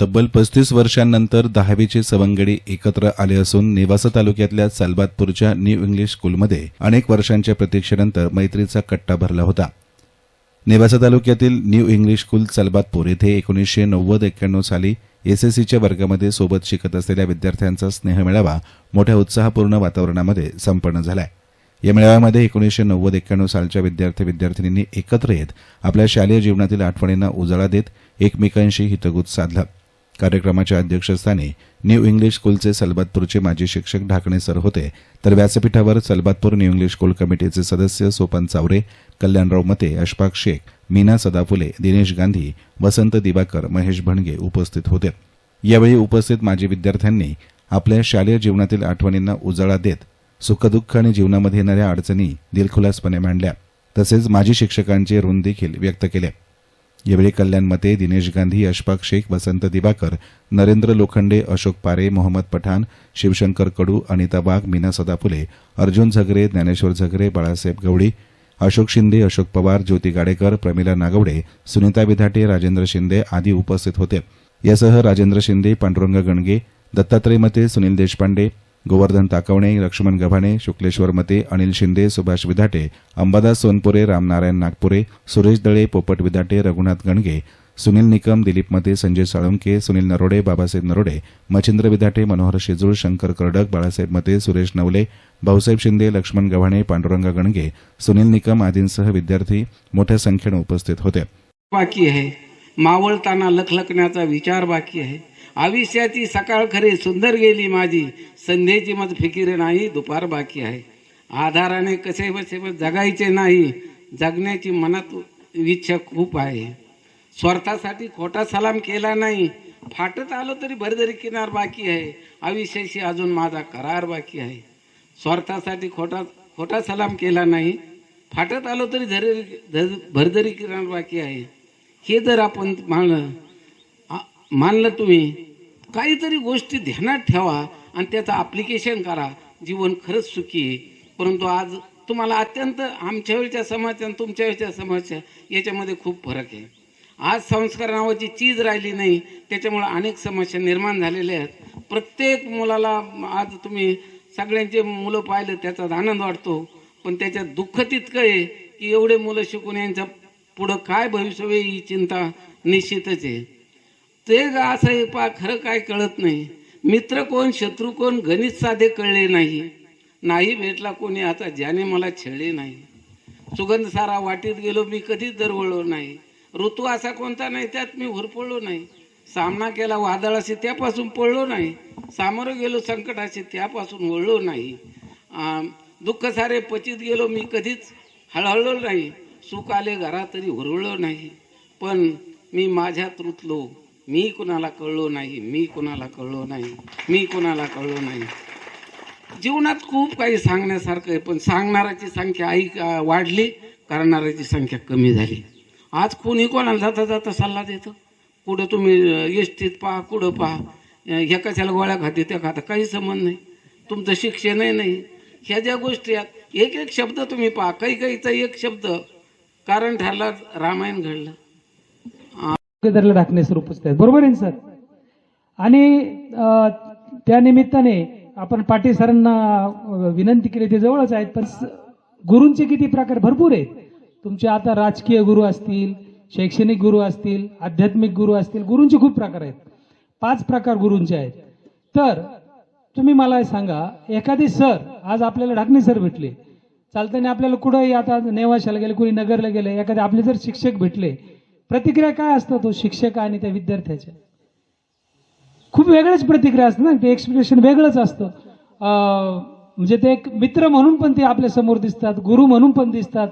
तब्बल पस्तीस वर्षांनंतर दहावीचे सवंगडी एकत्र आले असून नेवासा तालुक्यातल्या सालबातपूरच्या न्यू इंग्लिश स्कूलमध्ये अनेक वर्षांच्या प्रतीक्षेनंतर मैत्रीचा कट्टा भरला होता. नेवासा तालुक्यातील न्यू इंग्लिश स्कूल सलबातपूर येथे एकोणीसशे नव्वद एक्क्याण्णव साली एसएससीच्या वर्गामध्ये सोबत शिकत असलेल्या विद्यार्थ्यांचा स्नेहमेळावा मोठ्या उत्साहपूर्ण वातावरणामध्ये संपन्न झालाय. या मेळाव्यामध्ये एकोणीसशे नव्वद एक्क्याण्णव सालच्या विद्यार्थी विद्यार्थिनींनी एकत्र येत आपल्या शालेय जीवनातील आठवणींना उजाळा देत एकमेकांशी हितगुज साधलं. कार्यक्रमाच्या अध्यक्षस्थानी न्यू इंग्लिश स्कूलचे सलबातपूरचे माजी शिक्षक ढाकणे सर होते. तर व्यासपीठावर सलबातपूर न्यू इंग्लिश स्कूल कमिटीचे सदस्य सोपन चावरे कल्याणराव मते अशफाक शेख मीना सदाफुले दिनेश गांधी वसंत दिवाकर महेश भणगे उपस्थित होते. यावेळी उपस्थित माजी विद्यार्थ्यांनी आपल्या शालेय जीवनातील आठवणींना उजाळा देत सुखदुःख आणि जीवनामध्ये येणाऱ्या अडचणी दिलखुलासपणे मांडल्या. तसेच माजी शिक्षकांचे ऋण देखील व्यक्त केले. यावेळी कल्याण मते दिनेश गांधी अशफाक शेख वसंत दिवाकर नरेंद्र लोखंडे अशोक पारे मोहम्मद पठाण शिवशंकर कडू अनिता वाघ मीना सदाफुले अर्जुन झगरे ज्ञानेश्वर झगरे बाळासाहेब गवळी अशोक शिंदे अशोक पवार ज्योती गाडेकर प्रमिला नागवडे सुनीता विधाटे राजेंद्र शिंदे आदी उपस्थित होते. यासह राजेंद्र शिंदे पांडुरंग गणगे दत्तात्रय मते सुनील देशपांडे गोवर्धन ताकवणे लक्ष्मण गव्हाणे शुक्लेश्वर मते अनिल शिंदे सुभाष विधाटे अंबादास सोनपुरे रामनारायण नागपुरे सुरेश दळे पोपट विधाटे रघुनाथ गणगे सुनील निकम दिलीप मते संजय साळुंके सुनील नरोडे बाबासाहेब नरोडे मच्छिंद्र विधाटे मनोहर शेजूळ शंकर करडक बाळासाहेब मते सुरेश नवले भाऊसाहेब शिंदे लक्ष्मण गव्हाणे पांडुरंग गणगे सुनील निकम आदींसह विद्यार्थी मोठ्या संख्येने उपस्थित होते. बाकी आहे. मावळताना लखलखण्याचा विचार बाकी आहे. आयुष्याची सकाळ खरी सुंदर गेली माझी. संध्येची मत फिकीर नाही दुपार बाकी आहे. आधाराने कसे बसे जगायचे नाही जगण्याची मनात इच्छा खूप आहे. स्वार्थासाठी खोटा सलाम केला नाही. फाटत आलो तरी भरदरी किनार बाकी आहे. आयुष्याशी अजून माझा करार बाकी आहे. स्वार्थासाठी खोटा खोटा सलाम केला नाही. फाटत आलो तरी धर धर- भरदरी किनार बाकी आहे. हे जर आपण मानलं मानलं तुम्ही काहीतरी गोष्टी ध्यानात ठेवा आणि त्याचं ॲप्लिकेशन करा. जीवन खरंच सुखी आहे. परंतु आज तुम्हाला अत्यंत आमच्या वेळच्या समाजच्या आणि तुमच्या वेळच्या समाजच्या याच्यामध्ये खूप फरक आहे. आज संस्कार नावाची चीज राहिली नाही त्याच्यामुळं अनेक समस्या निर्माण झालेल्या आहेत. प्रत्येक मुलाला आज तुम्ही सगळ्यांचे मुलं पाहिलं त्याचा आनंद वाटतो. पण त्याच्यात दुःख तितकं आहे की एवढे मुलं शिकून यांच्या पुढं काय भविष्य होईल ही चिंता निश्चितच आहे. ते ग असं हे पा खरं काय कळत नाही. मित्र कोण शत्रू कोण गणित साधे कळले नाही. नाही भेटला कोणी आता ज्याने मला छेडले नाही. सुगंध सारा वाटीत गेलो मी कधीच दरवळलो नाही. ऋतू असा कोणता नाही त्यात मी हुरपळलो नाही. सामना केला वादळाशी त्यापासून पळलो नाही. सामोरं गेलो संकटाशी त्यापासून वळलो नाही. दुःख सारे पचित गेलो मी कधीच हळहळलो नाही. सुख आले घरात तरी हुरळलो नाही. पण मी माझ्यात रुतलो. मी कुणाला कळलो नाही. मी कुणाला कळलो नाही. मी कुणाला कळलो नाही. जीवनात खूप काही सांगण्यासारखं आहे पण सांगणाऱ्याची संख्या ऐक वाढली. करणाऱ्याची संख्या कमी झाली. आज कोणी कोणाला जाता जाता सल्ला देतं? कुठं तुम्ही एसटीत पहा कुठं पहा. ह्या कशाला गोळ्या खाते त्या खाता. काही संबंध नाही. तुमचं शिक्षणही नाही. ह्या ज्या गोष्टी आहेत एक एक शब्द तुम्ही पहा. काही काहीचा एक शब्द कारण ठरलं रामायण घडलं. गदरला टाकणे उपस्थित आहेत बरोबर आहे ना सर? आणि त्या निमित्ताने आपण पाटील सरांना विनंती केली ते जवळच आहेत पण स- गुरूंचे किती प्रकार भरपूर आहेत. तुमचे आता राजकीय गुरु असतील शैक्षणिक गुरु असतील आध्यात्मिक गुरु असतील गुरूंचे खूप प्रकार आहेत. पाच प्रकार गुरूंचे आहेत. तर तुम्ही मला हे सांगा एखादी सर आज आपल्याला ढाकणे सर भेटले. चालताना आपल्याला कुठंही आता नेवाशाला गेले कुणी नगरला गेले एखादे आपले जर शिक्षक भेटले प्रतिक्रिया काय असतं तो हो शिक्षक आणि त्या विद्यार्थ्याच्या? खूप वेगळ्याच प्रतिक्रिया असतात ना ते एक्सप्रेशन वेगळंच असतं. म्हणजे ते एक मित्र म्हणून पण ते आपल्यासमोर दिसतात गुरु म्हणून पण दिसतात.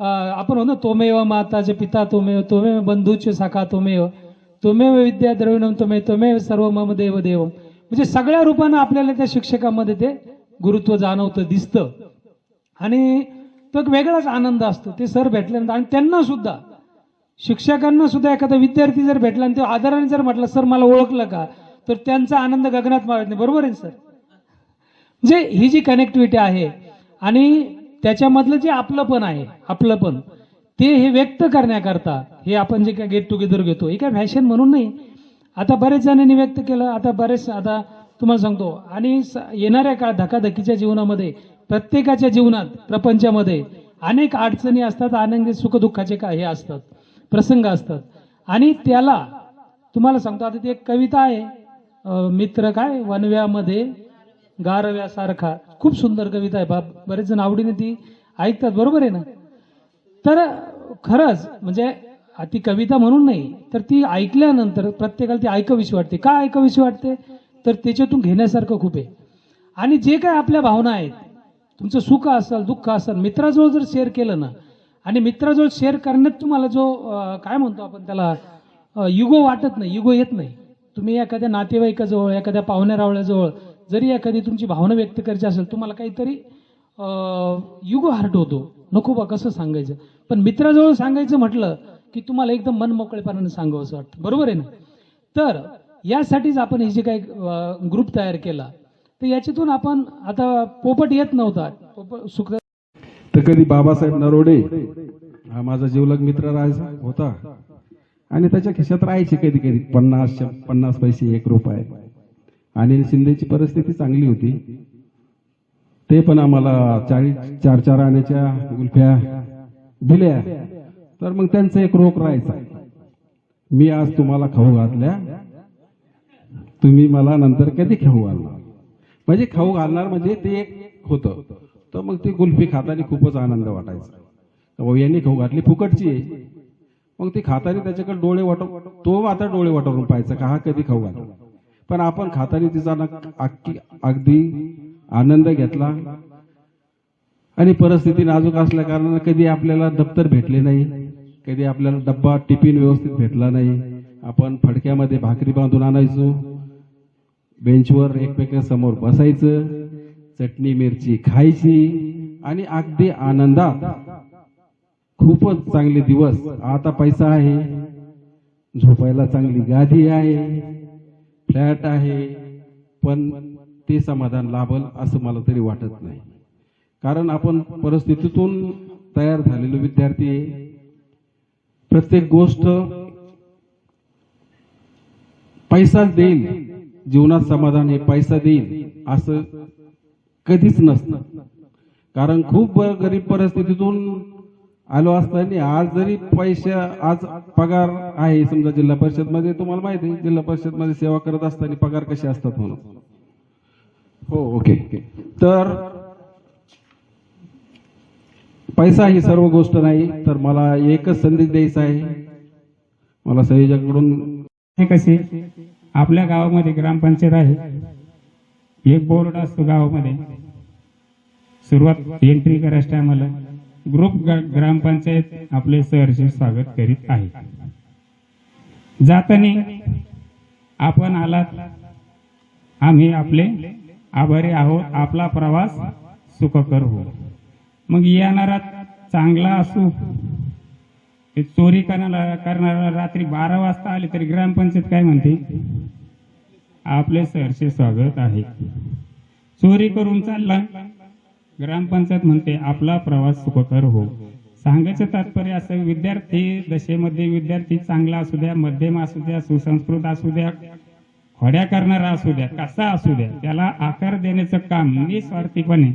आपण म्हणतो तोमेव माताचे पिता तोमेव तोमेव बंधूचे साखा तोमेव. तोमेव विद्या द्रविणम तोमे तोमेव सर्व मम देव देव. म्हणजे सगळ्या रूपानं आपल्याला त्या शिक्षकामध्ये ते गुरुत्व जाणवतं दिसतं. आणि तो एक वेगळाच आनंद असतो. ते सर भेटल्यानंतर आणि त्यांना सुद्धा शिक्षकांना सुद्धा एखादा विद्यार्थी जर भेटला आणि तो आदराने जर म्हटलं सर मला ओळखलं का? तर त्यांचा आनंद गगनात मारत नाही. बरोबर आहे सर? म्हणजे ही जी कनेक्टिव्हिटी आहे आणि त्याच्यामधलं जे आपलं पण आहे आपलं पण ते हे व्यक्त करण्याकरता हे आपण जे काय गेट टुगेदर घेतो हे काय फॅशन म्हणून नाही. आता बरेच जणांनी व्यक्त केलं. आता बरेच आता तुम्हाला सांगतो. आणि स- येणाऱ्या काळ धकाधकीच्या जीवनामध्ये प्रत्येकाच्या जीवनात प्रपंचामध्ये अनेक अडचणी असतात आनंदी सुखदुःखाचे काय हे असतात प्रसंग असतात. आणि त्याला तुम्हाला सांगतो आता ती एक कविता आहे. मित्र काय? वनव्यामध्ये गारव्यासारखा. खूप सुंदर कविता आहे. बाप बरेच जण आवडीने ती ऐकतात. बरोबर आहे ना? तर खरंच म्हणजे ती कविता म्हणून नाही तर ती ऐकल्यानंतर प्रत्येकाला ती ऐकावीशी वाटते. का ऐकावीशी वाटते? तर त्याच्यातून घेण्यासारखं खूप आहे. आणि जे काय आपल्या भावना आहेत तुमचं सुख असेल दुःख असेल मित्राजवळ जर शेअर केलं ना आणि मित्राजवळ शेअर करण्यात तुम्हाला जो काय म्हणतो आपण त्याला युगो वाटत नाही युगो येत नाही. तुम्ही एखाद्या नातेवाईकाजवळ एखाद्या पाहुण्यारावळ्याजवळ जरी एखादी तुमची भावना व्यक्त करायची असेल तुम्हाला काहीतरी युगो हार्ट होतो नको बा कसं सांगायचं? पण मित्राजवळ सांगायचं म्हटलं की तुम्हाला एकदम मन मोकळेपणाने सांगावं असं वाटतं. बरोबर आहे ना? तर यासाठीच आपण हे जे काही ग्रुप तयार केला तर याच्यातून आपण आता पोपट येत नव्हता. पोपट सुख तर कधी बाबासाहेब नरोडे हा माझा जीवलग मित्र राहायचा होता. आणि त्याच्या खिशात राहायचे कधी कधी. पन्नास पन्नास पैसे एक रुपये. आणि शिंदेची परिस्थिती चांगली होती. ते पण आम्हाला चाळीस चार चार आण्याच्या गुलफ्या दिल्या. तर मग त्यांचा एक रोख राहायचा. मी आज तुम्हाला खाऊ घातल्या. तुम्ही मला नंतर कधी खाऊ घालणार? म्हणजे खाऊ घालणार म्हणजे ते एक होतं. तर मग ती कुल्फी खाताना खूपच आनंद वाटायचा. भाऊ यांनी खाऊ घातली फुकटची. आहे मग ती खाताना त्याच्याकडे डोळे वाटव तो आता डोळे वाटवून पाहायचा का हा कधी खाऊ घातला पण आपण खाताना तिचा अगदी अगदी आनंद घेतला. आणि परिस्थिती नाजूक असल्या कारणानं कधी आपल्याला दप्तर भेटले नाही. कधी आपल्याला डब्बा टिफिन व्यवस्थित भेटला नाही. आपण फडक्यामध्ये भाकरी बांधून आणायचो. बेंचवर एकमेकांसमोर बसायचं चटणी मिरची खायची आणि अगदी आनंदात. खूपच चांगले दिवस. आता पैसा आहे झोपायला चांगली गादी आहे फ्लॅट आहे पण ते समाधान लाभल असं मला तरी वाटत नाही. कारण आपण परिस्थितीतून तयार झालेलो विद्यार्थी प्रत्येक गोष्ट पैसाच देईल जीवनात समाधान हे पैसा देईल असं कधीच नसतं. कारण खूप गरीब परिस्थितीतून आलो असताना आज जरी पैसा आज पगार आहे समजा जिल्हा परिषदमध्ये तुम्हाला माहिती आहे जिल्हा परिषदमध्ये सेवा करत असताना पगार कसे असतात म्हणून. हो ओके. तर पैसा ही सर्व गोष्ट नाही तर मला एकच संदेश द्यायचा आहे. मला संयोजकाकडून हे कसे? आपल्या गावामध्ये ग्रामपंचायत आहे. एक बोर्ड असतो गावामध्ये. सुरुवात एंट्री करायच्या टायमाला ग्रुप ग्रामपंचायत आपले सरचे स्वागत करीत आहे. जाताना आपण आलात. आम्ही आपले आभारी आहोत. आपला प्रवास सुखकर हो मग येणारा चांगला असू ते चोरी करणारा करणारा रात्री बारा वाजता आले तरी ग्रामपंचायत काय म्हणते? आपले सरचे स्वागत आहे. चोरी करून चालला. ग्रामपंचायत म्हणते आपला प्रवास सुखकर हो. सांगायचं तात्पर्य असं विद्यार्थी दशेमध्ये विद्यार्थी चांगला असू द्या मध्यम असू द्या सुसंस्कृत असू द्या खोड्या करणारा असू द्या कसा असू द्या त्याला आकार देण्याचं काम निस्वार्थीपणे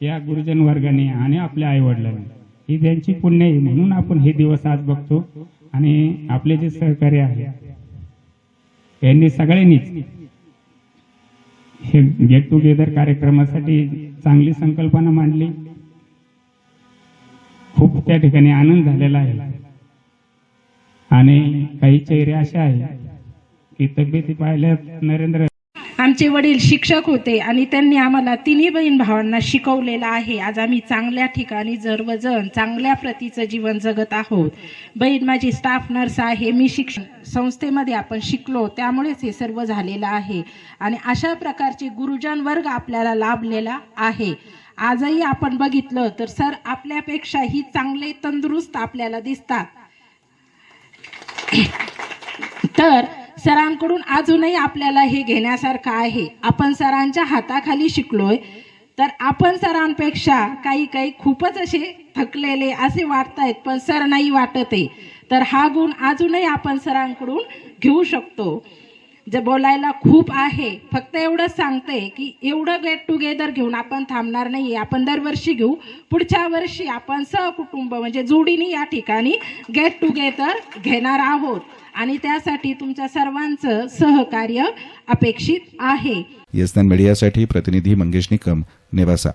या गुरुजन वर्गाने आणि आपल्या आई वडिलांनी ही त्यांची पुण्य आहे म्हणून आपण हे दिवस आज बघतो. आणि आपले जे सहकारी आहे यांनी सगळ्यांनीच हे गेट टुगेदर कार्यक्रमासाठी चांगली संकल्पना मांडली. खूप त्या ठिकाणी आनंद झालेला आहे. आणि काही चेहरे असे आहे की तब्येती पाहिल्या नरेंद्र आमचे वडील शिक्षक होते आणि त्यांनी आम्हाला तिन्ही बहीण भावांना शिकवलेलं आहे. आज आम्ही चांगल्या ठिकाणी सर्वजण चांगल्या प्रतीचं जीवन जगत आहोत. बहीण माझी स्टाफ नर्स आहे. मी शिक्षण संस्थेमध्ये आपण शिकलो त्यामुळेच हे सर्व झालेलं आहे. आणि अशा प्रकारचे गुरुजन वर्ग आपल्याला लाभलेला आहे. आजही आपण बघितलं तर सर आपल्यापेक्षाही चांगले तंदुरुस्त आपल्याला दिसतात. तर सरांकडून अजूनही आपल्याला हे घेण्यासारखं आहे. आपण सरांच्या हाताखाली शिकलोय. तर आपण सरांपेक्षा काही काही खूपच असे थकलेले असे वाटत आहेत पण सर नाही वाटत आहे. तर हा गुण अजूनही आपण सरांकडून घेऊ शकतो. जे बोलायला खूप आहे फक्त एवढंच सांगते की एवढं गेट टुगेदर घेऊन आपण थांबणार नाही आपण दरवर्षी घेऊ. पुढच्या वर्षी आपण सहकुटुंब म्हणजे जोडीने या ठिकाणी गेट टुगेदर घेणार आहोत. आणि त्यासाठी तुमच्या सर्वांचं सहकार्य अपेक्षित आहे. येसनान मीडियासाठी प्रतिनिधी मंगेश निकम नेवासा